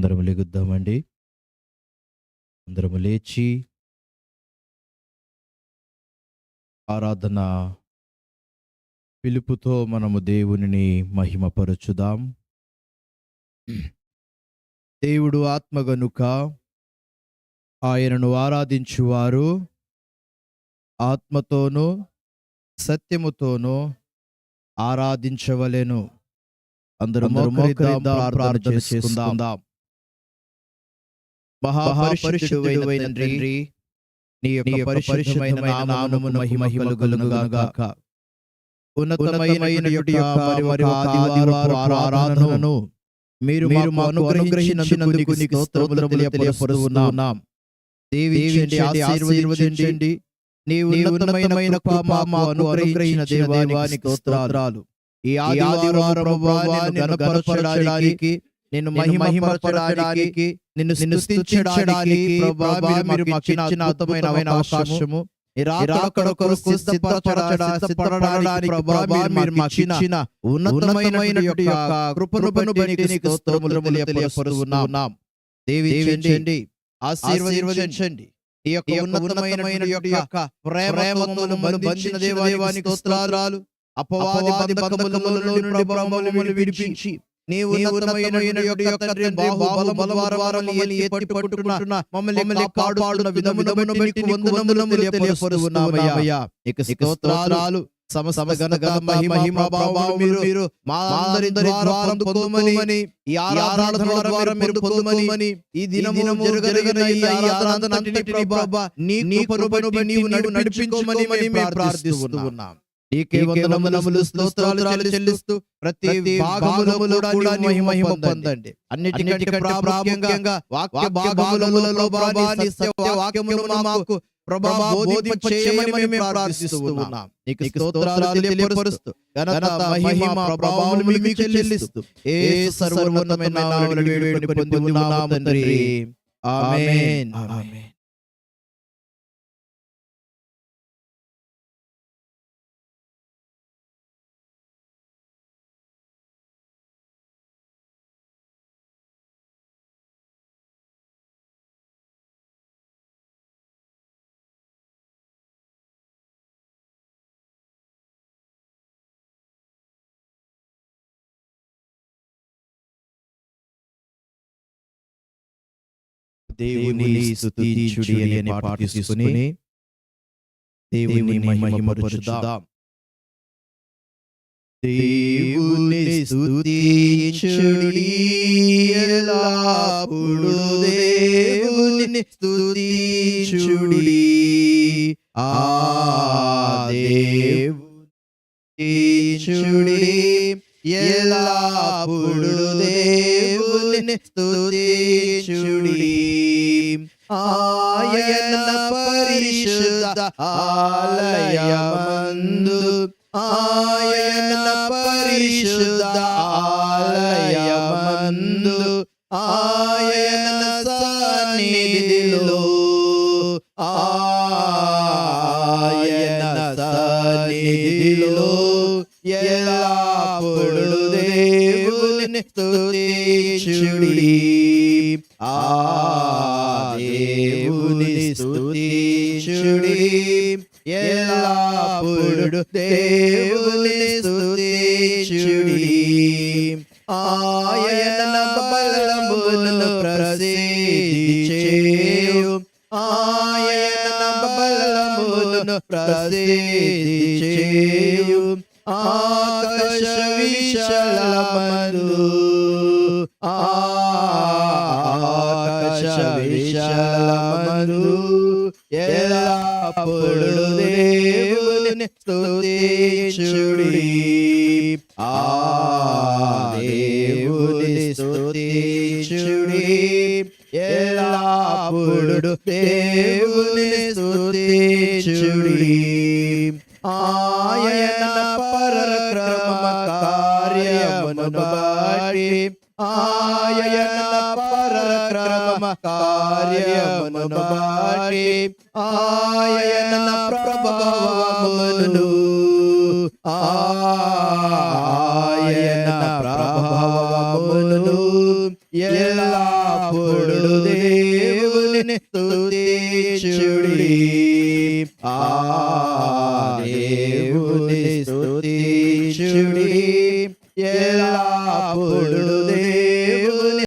అందరము లెగుద్దామండి. అందరము లేచి ఆరాధన పిలుపుతో మనము దేవునిని మహిమపరచుదాం. దేవుడు ఆత్మ గనుక ఆయనను ఆరాధించువారు. ఆత్మతోనూ సత్యముతోనూ ఆరాధించవలెను. అందరూ ప్రార్థన చేసుకుందాం. మహాపరిశుద్ధుడైన తండ్రి నీ యొక్క పరిశుద్ధమైన నామమును మహిమ కలుగునుగాక ఉన్నతమైన యొక్క మరి మీరు మాకు అనుగ్రహించినందుకు నీకు స్తోత్రములు తెలియపరుస్తున్నాం. దీవించండి ఆశీర్వదించండి. నీవు ఉన్నతమైన కృప మాకు అనుగ్రహించిన దేవానికి స్తోత్రాలు. ఈ ఆదివారం గణపరచడానికి నిన్ను మహిమపరచడానికి నిన్ను స్తుతించడానికి ప్రభువా మీరు మాకు ఇచ్చిన అద్భుతమైన అవకాశము. ఈ రాకడ కొరకు సిద్ధపరచడా- సిద్ధపడడానికి ప్రభువా మీరు మాకు ఇచ్చిన ఉన్నతమైన యొక్క కృపను బట్టి నీకు స్తోత్రములు తెలియపరుస్తున్నాం దీవించండి ఆశీర్వదించండి. ఈ యొక్క ఉన్నతమైన యొక్క ప్రేమను బంధించిన దేవానికి స్తోత్రాలు అపవాది బంధకముల నుండి ప్రభావములు విడిపించి నీవు ఉన్నతమైన యొక్క తండ్రి బాహుబల బలవారవారని ఎత్తి పట్టుకుంటున్న మమ్మల్ని కాపాడుతున్న విధమును బట్టి నీకు వందనములు తెలియపరుస్తున్నామయ్యా. నీకు స్తోత్రాలు సమస్త గణగణ మహిమ ప్రభావం మీరు మీరు మా అందరి ద్వారా పొందుమని ఈ ఆరాధన ద్వారా మీరు పొందుమని ఈ దినము జరగలిగిన ఈ ఆరాధన అంతటిని ప్రభా నీ కృపను బట్టి నీవు నడిపించుమని మేము ప్రార్థిస్తూ ఉన్నాం నీకే వందనములు స్తోత్రాలు చెల్లిస్తూ ప్రతి భాగములో కూడా నీ మహిమ పొందండి. అన్నిటికంటే ప్రాముఖ్యంగా వాక్య భాగములలో ప్రభా నీ సత్య వాక్యమును మాకు ప్రభా మేము ప్రార్థిస్తూ ఉన్నాం. నీకు స్తోత్రాలు తెలియపరుస్తూ ఘనత మహిమ ప్రభావములు మీకు చెల్లిస్తూ ఏ సర్వోన్నతమైన నామములో వేడుకొని పొంది ఉన్నాము తండ్రి. ఆమేన్. ఆమేన్. దేవుని స్తుతించుడి అనే పాట తీసుకుని దేవుని మహిమపరచుదాం. దేవుని స్తుతించుడి ఎల్లప్పుడు దేవుని స్తుతించుడి ఆ దేవుని ఎల్లప్పుడు దేవుని స్తుతించుడి ఆయన పరిశుద్ధ ఆలయమందు. ఆయన పరిశుద్ధ ఆలయమందు. ఆయన సన్నిధిలో. ఆయన సన్నిధిలో. ఎల్లప్పుడు దేవుని స్తుతించుడి. ఆ దేవుని స్తుతించుడి ఆయన బలములను ప్రసిద్ధి చేయు ఆయన బలములను ప్రసిద్ధి చేయు ఆకాశ విశాలమందు స్తుతించుడి ఆ దేవుని స్తుతించుడి ఎల్లప్పుడు దేవుని స్తుతించుడి ఆయన చాటి ఆయన ప్రభావములు ఆయన ప్రభావములు ఎల్లప్పుడు దేవుని స్తుతి